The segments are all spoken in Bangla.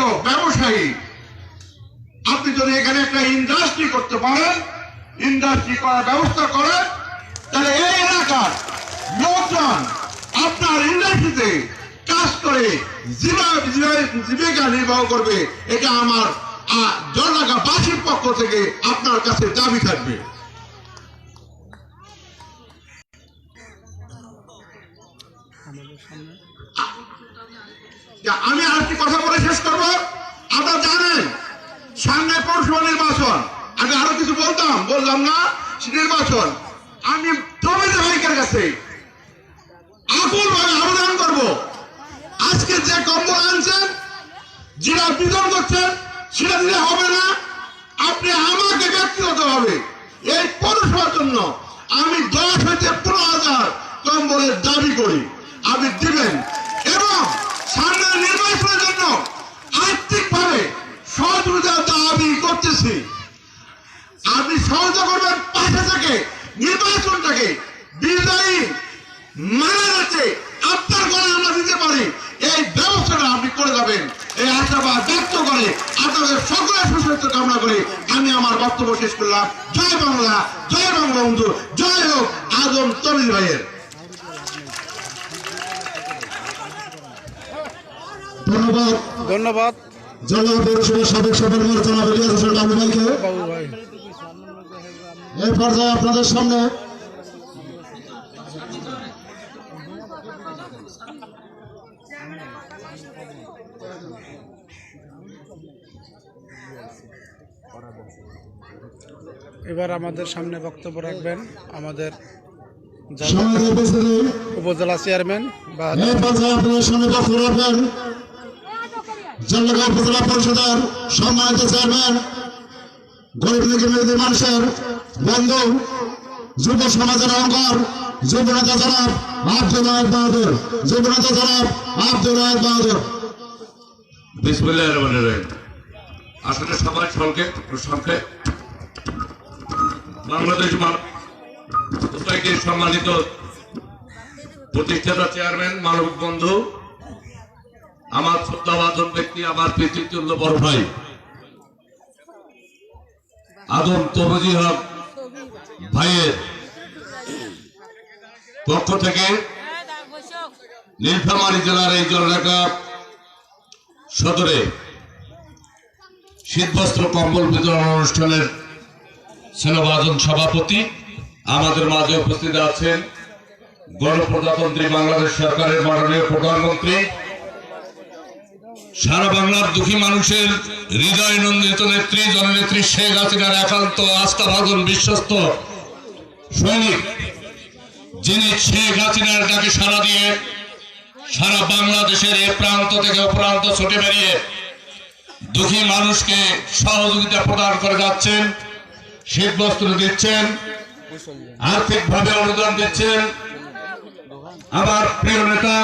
ব্যবসায়ী। আপনি যদি এখানে একটা ইন্ডাস্ট্রি করতে পারেন ইন্ডাস্ট্রি করার ব্যবস্থা করেন তাহলে এই এলাকার লোকজন আপনার ইন্ডাস্ট্রিতে কাজ করে জীবা- জীবা- জীবিকা নির্বাহ করবে। এটা আমার আহ, জনগণবাসীর পক্ষ থেকে আপনার কাছে দাবি থাকবে। আমি আরেকটি কথা বলে শেষ করব। আপনারা জানেন, সামনে পৌরসভা নির্বাচন। আমি আরও কিছু বলতাম, বললাম না নির্বাচন। আমি তমিজ ভাইকের কাছে আকুল ভাবে আবেদন করব। আজকে যে কম্বল আনছেন, যেটা বিতরণ করছেন, সেটা দিলে হবে না। আপনি আমাকে ব্যক্তিগত হবে এই পৌরসভার জন্য আমি দশ হইতে পনেরো হাজার কম্বলের দাবি করি। আপনি দিবেন। এবং সামনের নির্বাচনের জন্য আর্থিক ভাবে সহযোগিতার দাবি করতেছি। আপনি সহযোগিতা করবেন পাশে থেকে, নির্বাচনটাকে বিজয়ী মানে যাচ্ছে আপনার ঘরে আমরা দিতে পারি। এই ব্যবস্থাটা আপনি করে যাবেন। এই আশাবাদ ব্যক্ত করে আপনাদের সকলের সুস্বাস্থ্য কামনা করে আমি আমার বক্তব্য শেষ করলাম। জয় বাংলা, জয় বঙ্গবন্ধু, জয় হোক আজম তমিল ভাইয়ের। ধন্যবাদ। ধন্যবাদ। জেলা পৌরসভার সাবেক সভাপতি জনাব ইলিয়াস হোসেন বাবু ভাইকে। ভাই এই পর্যায়ে আপনাদের সামনে এবার আমাদের সামনে বক্তব্য রাখবেন আমাদের উপজেলা চেয়ারম্যান বা এই পর্যায়ে আপনাদের সামনে বক্তব্য রাখবেন জেলা উপজেলা পরিষদের সম্মানিত চেয়ারম্যান, গরিব মানুষের বন্ধু, যুব সমাজের অঙ্গর যুব নেতা জনাব আব্দুল রায় বাহাদুর, যুব নেতা জনাব আব্দুল রায় বাহাদুর। বিসমুল্লাহ রহমান রহিম। আসলে সবাই সংক্ষেপ সংক্ষেপ বাংলাদেশ মানব সম্মানিত প্রতিষ্ঠাতা, চেয়ারম্যান, মানবিক বন্ধু আমার শ্রদ্ধাবাদন ব্যক্তি, আমার পিতৃতুল্য বড় ভাই। আদম তবজি হক ভাইয়ের পক্ষ থেকে নীলফামারী জেলার এই জলঢাকা সদরে শীতবস্ত্র কম্বল বিতরণ অনুষ্ঠানের সেনাবাদন সভাপতি আমাদের মাঝে উপস্থিত আছেন গণপ্রজাতন্ত্রী বাংলাদেশ সরকারের মাননীয় প্রধানমন্ত্রী সারা বাংলার দুঃখী মানুষের হৃদয় নন্দিত নেত্রী, জননেত্রী শেখ হাসিনার একান্ত আস্থা আস্থাভাজন বিশ্বস্ত সৈনিক, যিনি শেখ হাসিনার ডাকে সারা দিয়ে সারা বাংলাদেশের এ প্রান্ত থেকে ও প্রান্ত ছুটে বেরিয়ে দুঃখী মানুষকে সহযোগিতা প্রদান করে যাচ্ছেন শীত বস্ত্র দিচ্ছেন, আর্থিকভাবে অনুদান দিচ্ছেন। আমার প্রিয় নেতা,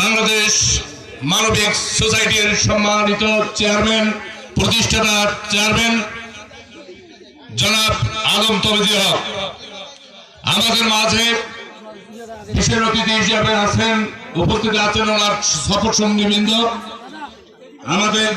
বাংলাদেশ মানবিক সোসাইটির সম্মানিত চেয়ারম্যান, প্রতিষ্ঠাতার চেয়ারম্যান, জনাব আলম তবিজি হক। আমাদের মাঝে বিশেষ অতিথি হিসেবে আছেন, উপস্থিত আছেন ওনার সফর সঙ্গীবৃন্দ। আমাদের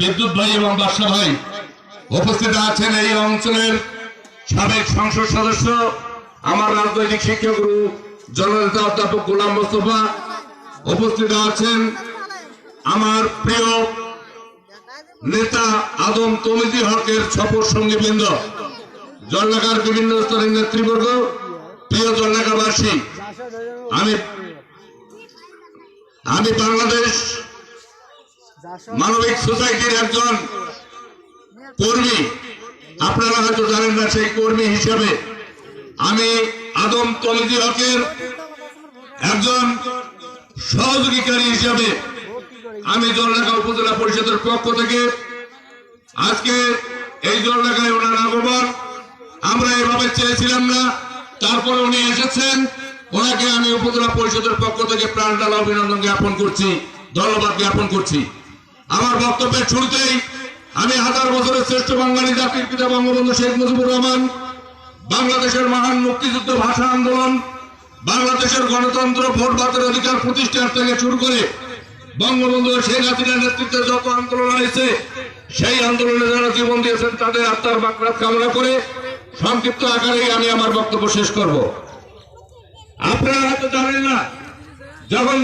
বিদ্যুৎ ভাই এবং বাদশা ভাই উপস্থিত আছেন এই অঞ্চলের সাবেক সংসদ সদস্য, আমার রাজনৈতিক শিক্ষাগুরু, জননেতা অধ্যাপক গোলাম মোস্তফা উপস্থিত আছেন আমার প্রিয় নেতা আদম তমিজি হকের সফর সঙ্গীবৃন্দ, জলঢাকার বিভিন্ন স্তরের নেতৃবর্গ, প্রিয় জলঢাকাবাসী, আমি আমি বাংলাদেশ মানবিক সোসাইটির একজন কর্মী, আপনারা হয়তো জানেন না সেই কর্মী হিসেবে, আমি আদম তমিজি হকের একজন সহযোগীকারী হিসেবে আমি জলঢাকা উপজেলা পরিষদের পক্ষ থেকে আজকে এই জলঢাকায় ওনার আগমন, আমরা এভাবে চেয়েছিলাম না, তারপরে উনি এসেছেন, ওনাকে আমি উপজেলা পরিষদের পক্ষ থেকে প্রাণ ডালা অভিনন্দন জ্ঞাপন করছি, ধন্যবাদ জ্ঞাপন করছি। আমার বক্তব্যের শুরুতেই আমি হাজার বছরের শ্রেষ্ঠ বাঙালি জাতির পিতা বঙ্গবন্ধু শেখ মুজিবুর রহমান, বাংলাদেশের মহান মুক্তিযুদ্ধ ভাষা আন্দোলন বাংলাদেশের গণতন্ত্র ভোট ভাতের অধিকার প্রতিষ্ঠার থেকে শুরু করে বঙ্গবন্ধু শেখ হাসিনার নেতৃত্বে যত আন্দোলন হয়েছে, সেই আন্দোলনে যারা জীবন দিয়েছেন, তাদের আত্মার বাকরাত কামনা করে সংক্ষিপ্ত আকারে আমি আমার বক্তব্য শেষ করব। আপনারা হয়তো জানেন না, যখন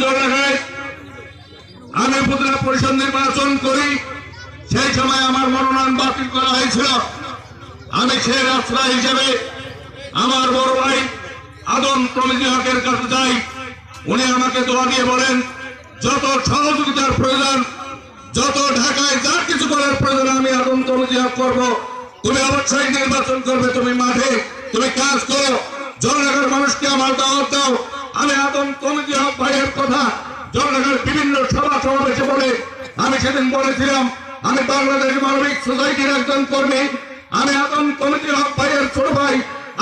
আমি উপজেলা পরিষদ নির্বাচন করি, সেই সময় আমার মনোনয়ন বাতিল করা হয়েছিল। আমি সে রাস্তা হিসেবে আদম কমিটি হকের কাছে যাই, উনি আমাকে দোয়া দিয়ে বলেন, যত সহযোগিতার প্রয়োজন, যত ঢাকায় যার কিছু করার প্রয়োজন, আমি আদম কমিটি হক করব। তুমি অবশ্যই নির্বাচন করবে, তুমি মাঠে, তুমি কাজ করো। জনগণের মানুষকে আমার দাওয়াত দাও। আমি আদম কমিটি হক ভাইয়ের কথা জনগণের বিভিন্ন সভা সমাবেশে বলে, আমি সেদিন বলেছিলাম, আমি বাংলাদেশ মানবিক সোসাইটির একজন কর্মী। আমি আদম কমিটি হক ভাইয়ের ছোট ভাই,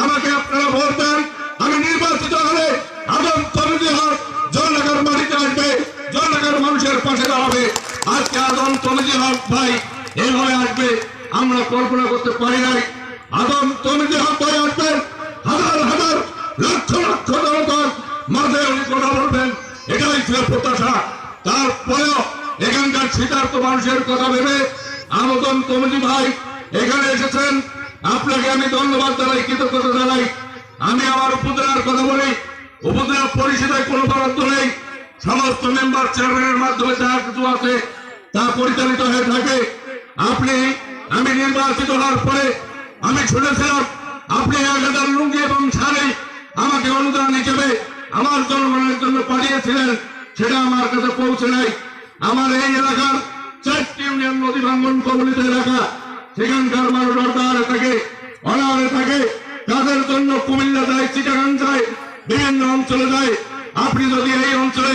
আমাকে আপনারা ভোট দেন। আমি নির্বাচিত হলে আদম কমিটি হক জনগণ মাটিতে আসবে জনগণ মানুষের পাশে দাঁড়াবে। আজকে আদম কমিটি হক ভাই এভাবে আসবে, আমরা কল্পনা করতে পারি নাই। আদম কমিটি হক ভাই আসবেন হাজার হাজার লক্ষ লক্ষ জনতার মাঝে উনি কথা বলবেন, এটাই ছিল প্রত্যাশা। তারপরেও এখানকার শীতার্থ মানুষের কথা ভেবে আমদন কমিটি ভাই এখানে এসেছেন। আপনাকে আমি ধন্যবাদ জানাই, কৃতজ্ঞতা জানাই। আমি আমার উপজেলার কথা বলি। উপজেলা পরিষদের কোনো বরাদ্দ নেই। সমস্ত মেম্বার চেয়ারম্যানের মাধ্যমে যা কিছু আছে তা পরিচালিত হয়ে থাকে। আপনি, আমি নির্বাচিত হওয়ার পরে আমি শুনেছিলাম, আপনি এক হাজার লুঙ্গি এবং শাড়ি আমাকে অনুদান হিসেবে আমার জনগণের জন্য পাঠিয়েছিলেন, সেটা আমার কাছে পৌঁছে নাই। আমার এই এলাকার চারটি ইউনিয়ন নদী ভাঙ্গন কবলিত এলাকা, সেখানকার মানুষ অর্ধারে থাকে অনাহারে থাকে তাদের জন্য কুমিল্লা যায় চিটাগাং যায় বিভিন্ন অঞ্চলে যায় আপনি যদি এই অঞ্চলে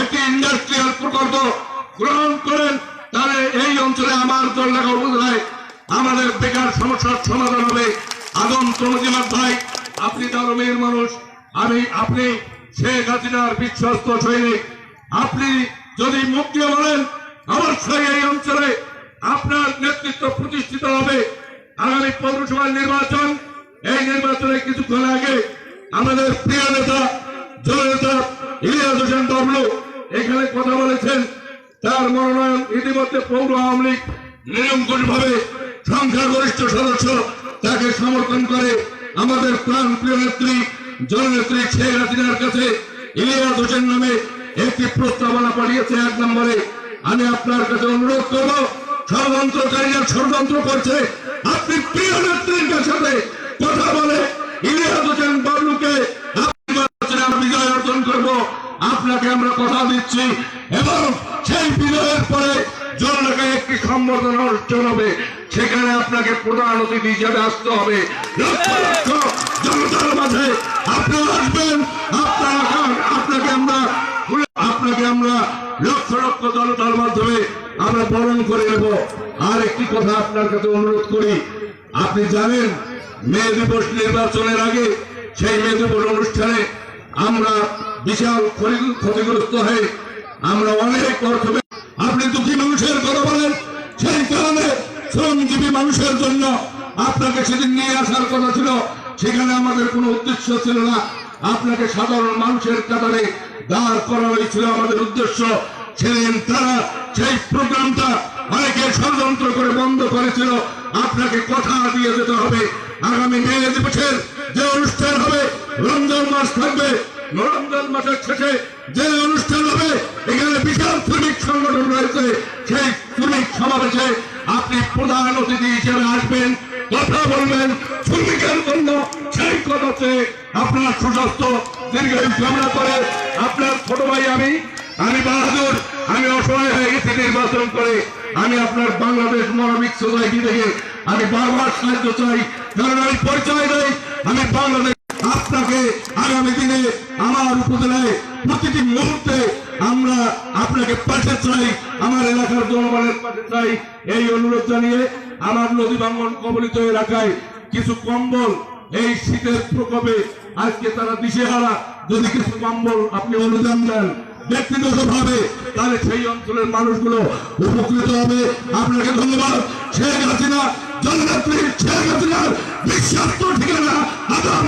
একটি ইন্ডাস্ট্রিয়াল প্রকল্প গ্রহণ করেন তাহলে এই অঞ্চলে আমার জল্লাকা উপজেলায় আমাদের বেকার সমস্যার সমাধান হবে আদম চমজিমাত ভাই আপনি ধর্মের মানুষ আমি আপনি শেখ হাসিনার বিশ্বস্ত সৈনিক। আপনি যদি মুক্তি বলেন অবশ্যই এই অঞ্চলে আপনার নেতৃত্ব প্রতিষ্ঠিত হবে। আগামী পৌরসভা নির্বাচন, এই নির্বাচনে কিছুক্ষণ আগে আমাদের প্রিয় নেতা, জননেতা ইলিয়াস হোসেন বাবলু এখানে কথা বলেছেন। তার মনোনয়ন ইতিমধ্যে পৌর আওয়ামী লীগ নিরঙ্কুশ ভাবে সংখ্যাগরিষ্ঠ সদস্য তাকে সমর্থন করে। আমাদের প্রাণ প্রিয় নেত্রী জননেত্রী শেখ হাসিনার কাছে ইলিয়াস হোসেন নামে একটি প্রস্তাবনা পাঠিয়েছে এক নম্বরে। আমি আপনার কাছে অনুরোধ করব, ষড়যন্ত্রকারীরা ষড়যন্ত্র করছে। আপনি প্রিয় নেত্রীর সাথে কথা বলে ইলিয়াস হোসেন বাবলুকে বিজয় অর্জন করব। আপনাকে আমরা কথা দিচ্ছি এবং সেই বিজয়ের পরে জনতাকে একটি সম্বর্ধনা অনুষ্ঠান হবে। সেখানে আপনাকে প্রধান অতিথি হিসেবে আসতে হবে। লক্ষ লক্ষ মাঝে আপনি আসবেন, আপনারা আপনাকে আমরা আপনাকে আমরা লক্ষ লক্ষ জনতার মাধ্যমে আমরা বরণ করে নেব। আর একটি কথা আপনার কাছে অনুরোধ করি, আপনি জানেন, মে দিবস নির্বাচনের আগে সেই মে দিবস অনুষ্ঠানে আমরা বিশাল ক্ষতিগ্রস্ত হয়ে আমরা অনেক অর্থ আপনি দুঃখী মানুষের কথা বলেন, সেই কারণে শ্রমজীবী মানুষের জন্য আপনাকে সেদিন নিয়ে আসার কথা ছিল। সেখানে আমাদের কোনো উদ্দেশ্য ছিল না। আপনাকে সাধারণ মানুষের কাতারে দাঁড় করা হয়েছিল আমাদের উদ্দেশ্য। সেদিন তারা, সেই প্রোগ্রামটা অনেকে ষড়যন্ত্র করে বন্ধ করেছিল। আপনাকে কথা দিয়ে যেতে হবে। আগামী মে দিবসের যে অনুষ্ঠান হবে, রমজান মাস থাকবে। রমজান মাসের শেষে যে অনুষ্ঠান হবে সুস্বাস্থ্য দীর্ঘায়ু কামনা করে আপনার ছোট ভাই আমি আমি বাহাদুর, আমি অসহায় হয়ে গেছি নির্বাচন করে। আমি আপনার বাংলাদেশ মানবিক সোসাইটি থেকে আমি বারবার সাহায্য চাই, কারণ আমি পরিচয় দেই, আমি বাংলাদেশ আপনাকে আগামী দিনে আমার উপজেলায় প্রতিটি মুহূর্তে আমরা আপনাকে পাশে চাই, আমার এলাকার জনগণের পাশে চাই। এই অনুরোধ জানিয়ে আমার নদী ভাঙ্গন কবলিত এলাকায় কিছু কম্বল এই শীতের প্রকোপে আজকে তারা দিশেহারা। যদি কিছু কম্বল আপনি অনুদান দেন ব্যক্তিগত ভাবে তাহলে সেই অঞ্চলের মানুষগুলো উপকৃত হবে। আপনাকে ধন্যবাদ। শেখ হাসিনা শেখ হাসিনার বিশ্বাস্ত ঠিকানা আদাম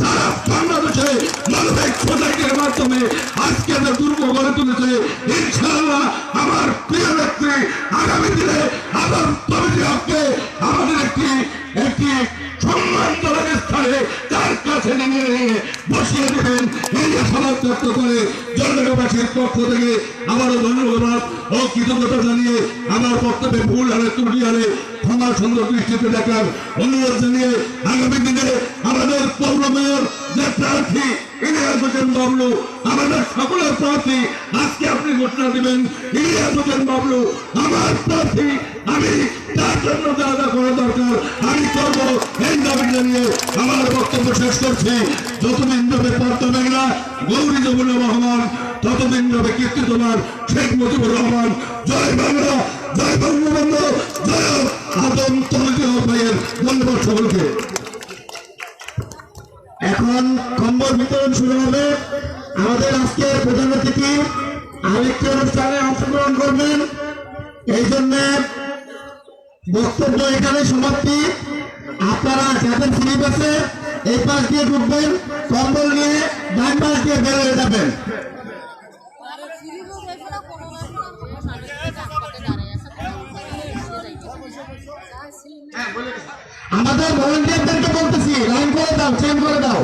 সারা বাংলাদেশে মানবিক সোসাইটির মাধ্যমে আজকে দুর্গ গড়ে তুলেছে আমার প্রিয় নেত্রী আগামী দিনে যে করে জনগণবাসীর পক্ষ থেকে আবারও ধন্যবাদ ও কৃতজ্ঞতা জানিয়ে আমার বক্তব্যে ভুল হলে, ত্রুটি হলে ক্ষমা সুন্দর দৃষ্টিতে দেখার অনুরোধ জানিয়ে আগামী দিনে আমাদের পৌর মেয়র যে প্রার্থী, ইলিয়াস হোসেন বাবলু, আমাদের সকলের প্রার্থী, আজকে আপনি ঘোষণা দিবেন, ইলিয়াস হোসেন বাবলু, আমার প্রার্থী আমি তার জন্য যা যা করা দরকার, আমি করব। এই দাবি জানিয়ে আমার বক্তব্য শেষ করছি। যতদিন যাবে পর্দা মেঘনা গৌরী যমুনা রহমান ততদিন যাবে কীর্তি তোমার শেখ মুজিবুর রহমান। এখানে সমাপ্তি। আপনারা যাদের স্লিপ আছে এই পাশ দিয়ে ঢুকবেন, কম্বল নিয়ে ডান পাশ দিয়ে বের হয়ে যাবেন। আমাদের ভলেন্টিয়ারদেরকে বলতেছি লাইন করে দাও চেঞ্জ করে দাও।